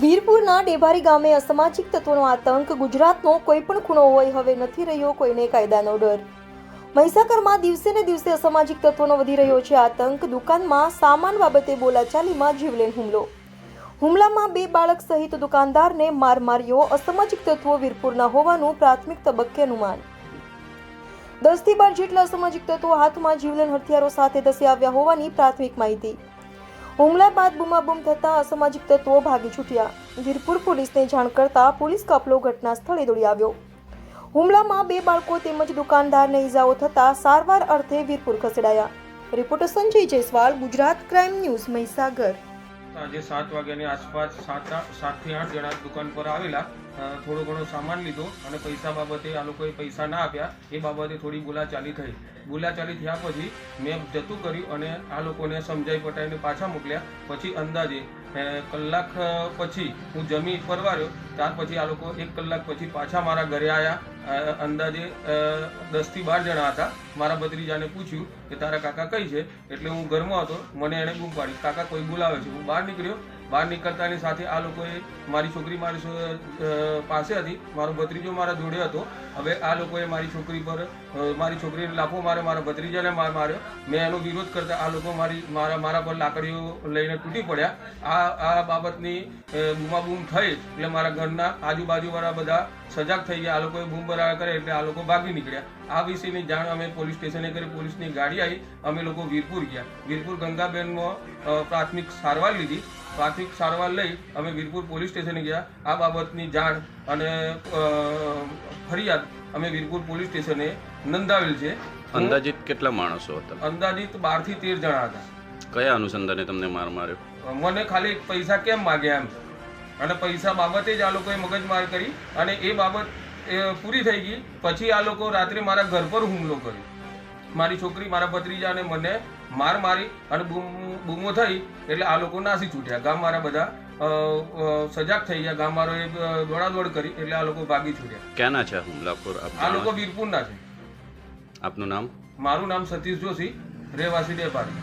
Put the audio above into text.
વીરપુરના ડેભારી ગામે અસામાજિક તત્વોનો આતંક, ગુજરાતનો કોઈ પણ ખૂણો હોય હવે નથી રહ્યો કોઈને કાયદાનો ડર. મહીસાગરમાં દિવસે ને દિવસે અસામાજિક તત્વોનો વધી રહ્યો છે આતંક. દુકાનમાં સામાન બાબતે બોલાચાલીમાં જીવલેણ હુમલો. હુમલામાં બે બાળક સહિત દુકાનદારને માર માર્યો. અસામાજિક તત્વો વીરપુરના હોવાનું પ્રાથમિક તબક્કે અનુમાન. દસથી બાર જેટલા અસામાજિક તત્વો હાથમાં જીવલેણ હથિયારો સાથે ધસી આવ્યા હોવાની પ્રાથમિક માહિતી. હુમલા બાદ બૂમાબૂમ થતા અસામાજિક તત્વો ભાગી છૂટ્યા. વીરપુર પોલીસને જાણ કરતા પોલીસ કાફલો ઘટના સ્થળે દોડી આવ્યો. હુમલામાં બે બાળકો તેમજ દુકાનદારને ઈજાઓ થતા સારવાર અર્થે વીરપુર ખસેડાયા. Reporter Sanjay Jaiswal, Gujarat crime news Mahisagar. આજે સાત વાગ્યાની આસપાસ સાત સાતથી આઠ જણા દુકાન પર આવેલા. થોડો ઘણો સામાન લીધો અને પૈસા બાબતે આ લોકોએ પૈસા ના આપ્યા. એ બાબતે થોડી બોલાચાલી થઈ. બોલાચાલી થયા પછી મેં જતું કર્યું અને આ લોકોને સમજાઈ પટાઈને પાછા મોકલ્યા. પછી અંદાજે કલાક પછી હું જમી ફરવા રહ્યો ત્યાર પછી આ લોકો એક કલાક પછી પાછા મારા ઘરે આવ્યા અંદાજે દસથી બાર જણા હતા. મારા ભત્રીજાને પૂછ્યું કે તારા કાકા કઈ છે? એટલે હું ઘરમાં હતો. મને એણે બૂમ પાડી. કાકા કોઈ બોલાવે છે? હું બહાર નીકળ્યો. બહાર નીકળતાની સાથે આ લોકોએ મારી છોકરી મારી પાસે હતી. મારો ભત્રીજો મારા જોડે હતો. હવે આ લોકોએ મારી છોકરી પર મારી છોકરીને લાફો માર્યો, મારા ભત્રીજાને માર માર્યો. મેં એનો વિરોધ કરતા આ લોકો મારી, મારા મારા પર લાકડીઓ લઈને તૂટી પડ્યા. આ આ બાબતની બૂમાબૂમ થઈ એટલે મારા ઘરના આજુબાજુવાળા બધા સજાગ થઈ ગયા. આ લોકોએ બૂમ બરાબર કરે એટલે આ લોકો ભાગી નીકળ્યા. આ વિશેની જાણ અમે પોલીસ સ્ટેશને કરી, પોલીસની ગાડી આવી. અમે લોકો વીરપુર ગયા. વીરપુર ગંગાબેનમાં પ્રાથમિક સારવાર લીધી. પ્રાથમિક સારવાર લઈ અમે વીરપુર પોલીસ સ્ટેશને ગયા. આ બાબતની જાણ અને ફરિયાદ અમે વીરપુર પોલીસ સ્ટેશને નોંધાવેલ છે. અંદાજિત કેટલા માણસો હતા? અંદાજિત બારથી તેર જણા હતા. કયા અનુસંધાને તમને માર માર્યો? મને ખાલી પૈસા કેમ માગ્યા એમ. અને પૈસા બાબતે જ આ લોકોએ મગજમાર કરી અને એ બાબત પૂરી થઈ ગઈ. પછી આ લોકો રાત્રે મારા ઘર પર હુમલો કર્યો. મારી છોકરી મારા ભત્રીજાને મને માર મારી અને બૂમ બૂમો થઈ એટલે આ લોકો નાસી છૂટ્યા. ગામ મારા બધા સજાગ થઈ ગયા. ગામ મારો એ દોડાદોડ કરી એટલે આ લોકો ભાગી છૂટ્યા. ક્યાંના છે હુમલાખોર? આ લોકો. વીરપુરના છે. આપનું નામ? મારું નામ સતીશ જોશી રહેવાસી ડેપારી